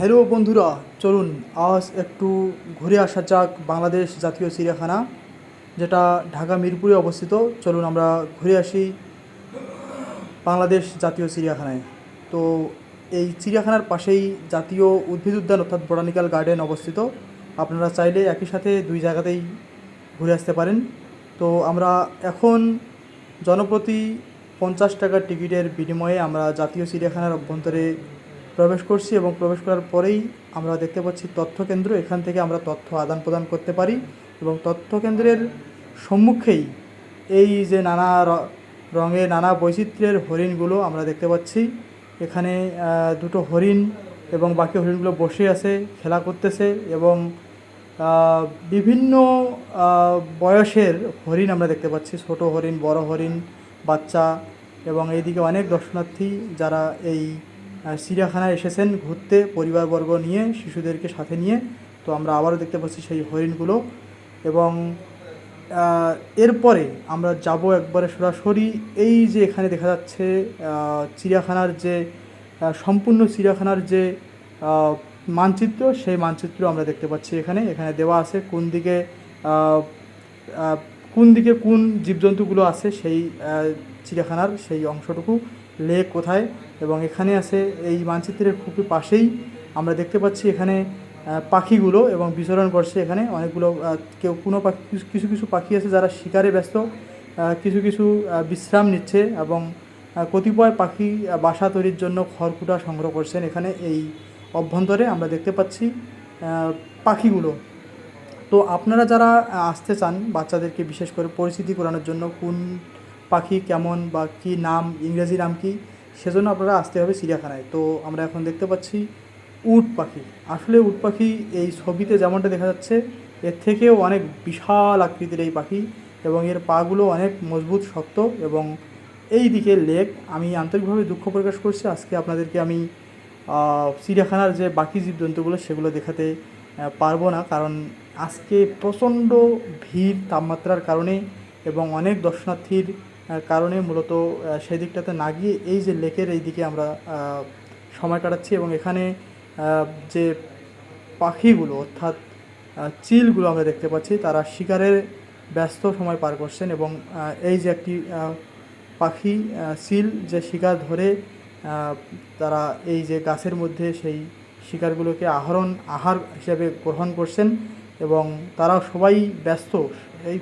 Hello বন্ধুরা, চলুন আজ একটু ঘুরে আসা যাক বাংলাদেশ জাতীয় চিড়িয়াখানা, যেটা ঢাকা মিরপুরে অবস্থিত। চলুন আমরা ঘুরে আসি বাংলাদেশ জাতীয় চিড়িয়াখানায়। তো এই চিড়িয়াখানার পাশেই জাতীয় উদ্ভিদ উদ্যান অর্থাৎ বোটানিক্যাল গার্ডেন অবস্থিত। আপনারা চাইলে একই সাথে দুই জায়গাতেই ঘুরে আসতে পারেন। তো আমরা এখন জনপ্রতি পঞ্চাশ টাকার টিকিটের বিনিময়ে আমরা জাতীয় চিড়িয়াখানার অভ্যন্তরে প্রবেশ করছি এবং প্রবেশ করার পরেই আমরা দেখতে পাচ্ছি তথ্য কেন্দ্র। এখান থেকে আমরা তথ্য আদান প্রদান করতে পারি এবং তথ্য কেন্দ্রের সম্মুখেই এই যে নানা রঙে নানা বৈচিত্র্যের হরিণগুলো আমরা দেখতে পাচ্ছি। এখানে দুটো হরিণ এবং বাকি হরিণগুলো বসে আছে, খেলা করতেছে এবং বিভিন্ন বয়সের হরিণ আমরা দেখতে পাচ্ছি। ছোট হরিণ, বড় হরিণ, বাচ্চা এবং এইদিকে অনেক দর্শনার্থী যারা এই চিড়িয়াখানায় এসেছেন ঘুরতে পরিবারবর্গ নিয়ে, শিশুদেরকে সাথে নিয়ে। তো আমরা আবারও দেখতে পাচ্ছি সেই হরিণগুলো। এবং এরপরে আমরা যাব একবারে সরাসরি এই যে এখানে দেখা যাচ্ছে চিড়িয়াখানার যে সম্পূর্ণ চিড়িয়াখানার যে মানচিত্র, সেই মানচিত্র আমরা দেখতে পাচ্ছি এখানে। এখানে দেওয়া আছে কোন দিকে কোন দিকে কোন জীবজন্তুগুলো আছে সেই চিড়িয়াখানার সেই অংশটুকু, লেক কোথায়? এবং এখানে আছে এই মানচিত্রের খুবই পাশেই আমরা দেখতে পাচ্ছি এখানে পাখিগুলো এবং বিচরণ করছে এখানে অনেকগুলো কেউ কোনো পাখি কিছু- কিছু পাখি আছে যারা শিকারে ব্যস্ত কিছু কিছু বিশ্রাম নিচ্ছে এবং কতিপয় পাখি বাসা তৈরির জন্য খড়কুটা সংগ্রহ করছেন এখানে এই অভ্যন্তরে আমরা দেখতে পাচ্ছি পাখিগুলো। তো আপনারা যারা আসতে চান বাচ্চাদেরকে বিশেষ করে পরিচিতি করানোর জন্য, কোন পাখি কেমন বা কী নাম, ইংরেজি নাম কি, সেজন্য আপনারা আসতে হবে চিড়িয়াখানায়। তো আমরা এখন দেখতে পাচ্ছি উট পাখি। আসলে উট পাখি এই ছবিতে যেমনটা দেখা যাচ্ছে, এর থেকেও অনেক বিশাল আকৃতির এই পাখি এবং এর পাগুলো অনেক মজবুত, শক্ত এবং এই দিকে লেক। আমি আন্তরিকভাবে দুঃখ প্রকাশ করছি। আজকে আপনাদেরকে আমি চিড়িয়াখানার যে বাকি জীবজন্তুগুলো, সেগুলো দেখাতে পারব না কারণ আজকে প্রচণ্ড ভিড় তাপমাত্রার কারণে এবং অনেক দর্শনার্থীর কারণে মূলত আহ, সেই দিকটাতে না গিয়ে এই যে লেকের এই দিকে আমরা সময় কাটাচ্ছি এবং এখানে যে পাখিগুলো অর্থাৎ চিলগুলো আমরা দেখতে পাচ্ছি তারা শিকারের ব্যস্ত সময় পার করছেন এবং এই যে একটি পাখি চিল যে শিকার ধরে তারা এই যে গাছের মধ্যে সেই শিকারগুলোকে আহরণ, আহার হিসেবে গ্রহণ করছেন এবং তারা সবাই ব্যস্ত, এই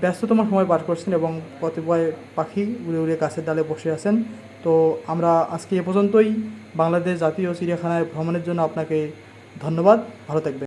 ব্যস্ততম সময় পার করছেন এবং কতিপয় পাখি উড়ে উড়ে গাছের ডালে বসে আছেন। তো আমরা আজকে এ পর্যন্তই। বাংলাদেশ জাতীয় চিড়িয়াখানায় ভ্রমণের জন্য আপনাকে ধন্যবাদ। ভালো থাকবেন।